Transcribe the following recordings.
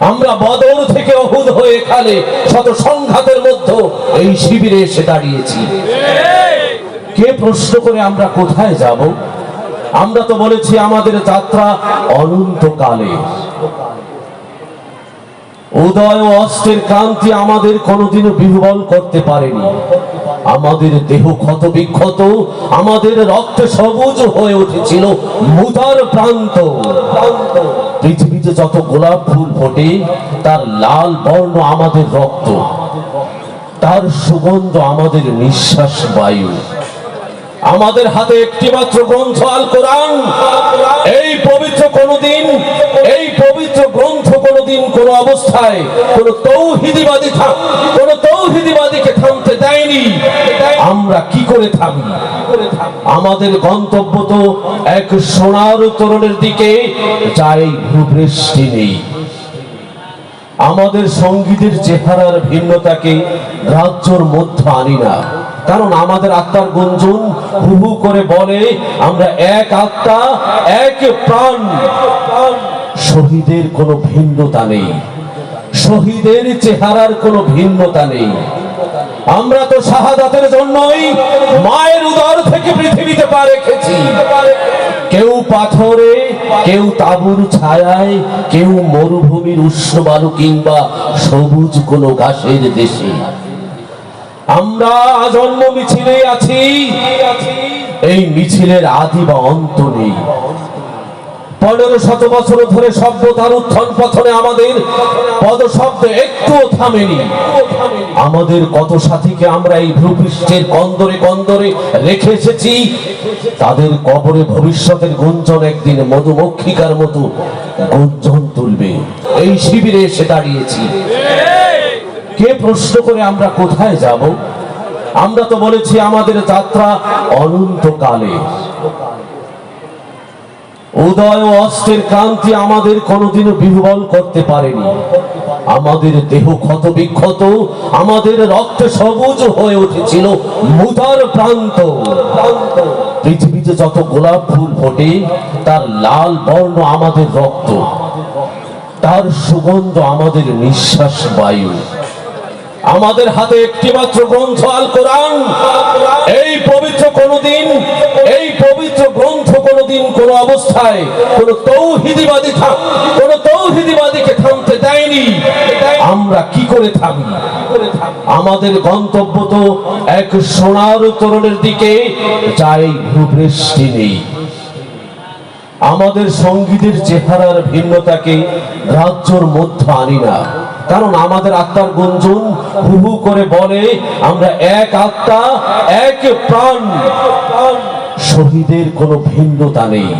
আমরা বদর থেকে অহুদ হয়ে এখানে শত সংঘাতের মধ্যে এই শিবিরে এসে দাঁড়িয়েছি। কে প্রশ্ন করে আমরা কোথায় যাব? আমরা তো বলেছি আমাদের যাত্রা অনন্তকালে। উদয় ও অস্ত্রের ক্রান্তি আমাদের কোনোদিনও বিহ্বল করতে পারেনি। আমাদের দেহ ক্ষত বিক্ষত, আমাদের রক্ত সবুজ হয়ে উঠেছিল মুদার প্রান্ত। পৃথিবীতে যত গোলাপ ফুল ফোটে, তার লাল বর্ণ আমাদের রক্ত। তার সুগন্ধ আমাদের নিঃশ্বাস বায়ু। আমাদের হাতে একটি মাত্র গ্রন্থ আল কোরআন। এই পবিত্র কোনদিন, এই পবিত্র গ্রন্থ কোনদিন কোন অবস্থায় কোন তৌহিদিবাদী থাক কোন তৌহিদিবাদীকে থামতে দেয়নি আমরা কি করে থামি আমাদের গন্তব্য তো এক সোনার তরুণের দিকে যাই ভূবৃষ্টি নেই। আমাদের সঙ্গীতের চেহারার ভিন্নতাকে রাজ্যর মধ্যে আনি না। কারণ আমাদের আত্মার গুঞ্জন হু হু করে বলে, আমরা এক আত্মা, এক প্রাণ। শহীদের কোনো ভিন্নতা নেই। শহীদের চেহারার কোনো ভিন্নতা নেই। আমরা তো শাহাদাতের জন্যই মায়ের উদর থেকে পৃথিবীতে পা রেখেছি। কেউ পাথরে, কেউ তাঁবুর ছায়ায়, কেউ মরুভূমির উষ্ণ বালু কিংবা সবুজ কোনো ঘাসের দেশে। আমরা আজন্ম মিছিলে আছি। এই মিছিলের আদি বা অন্ত নেই। পনেরো শত বছর ধরে সভ্যতার উত্থান পথনে আমাদের পদশব্দ একটুও থামেনি। আমাদের কত সাথীকে আমরা এই ভূপৃষ্ঠের কন্দরে কন্দরে রেখে এসেছি, তাদের কবরে ভবিষ্যতের গুঞ্জন একদিন মধুমক্ষিকার মতো গুঞ্জন তুলবে। এই শিবিরে এসে দাঁড়িয়েছি। কে প্রশ্ন করে আমরা কোথায় যাব? আমরা তো বলেছি আমাদের যাত্রা অনন্তকালে। উদয় অস্ত্রের ক্রান্তি আমাদের কোনোদিনও বিহ্বল করতে পারেনি। আমাদের দেহ ক্ষত বিক্ষত, আমাদের রক্ত সবুজ হয়ে উঠেছিল মুদার প্রান্ত। পৃথিবীতে যত গোলাপ ফুল ফোটে, তার লাল বর্ণ আমাদের রক্ত। তার সুগন্ধ আমাদের নিঃশ্বাস বায়ু। আমাদের হাতে একটি মাত্র গ্রন্থ আল কোরআন। অবস্থায় কোন তৌহিদিবাদী থাক, কোন তৌহিদিবাদীকে থামতে দেয়নি। আমরা কি করে থামি আমাদের গন্তব্য তো এক সোনার তরুণের দিকে, যাই ভূবৃষ্টি নেই। আমাদের সঙ্গীতের চেহারার ভিন্নতাকে রাজ্যর মধ্যে আনি না। কারণ আমাদের আত্মার গুঞ্জন হু হু করে বলে, আমরা এক আত্মা, এক প্রাণ। শহীদের কোনো ভিন্নতা নেই।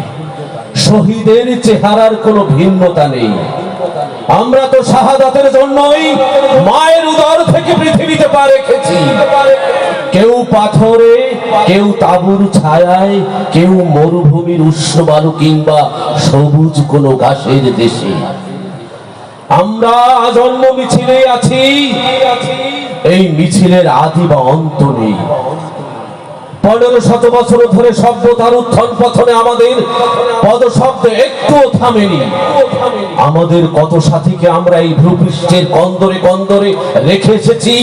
শহীদের চেহারার কোনো ভিন্নতা নেই। আমরা তো শাহাদাতের জন্যই মায়ের উদর থেকে পৃথিবীতে পা রেখেছি। কেউ পাথরে, কেউ তাঁবুর ছায়ায়, কেউ মরুভূমির উষ্ণ বালু কিংবা সবুজ কোনো ঘাসের দেশে। আমরা আজন্ম মিছিলে আছি। এই মিছিলের আদি বা অন্ত নেই। পনেরো শত বছর ধরে সভ্যতার উত্থান পথনে আমাদের পদশব্দ একটুও থামেনি। আমাদের কত সাথীকে আমরা এই ভূপৃষ্ঠের কন্দরে কন্দরে রেখে এসেছি,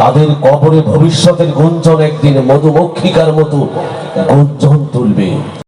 তাদের কবরে ভবিষ্যতের গুঞ্জন একদিন মধুমক্ষিকার মতো গুঞ্জন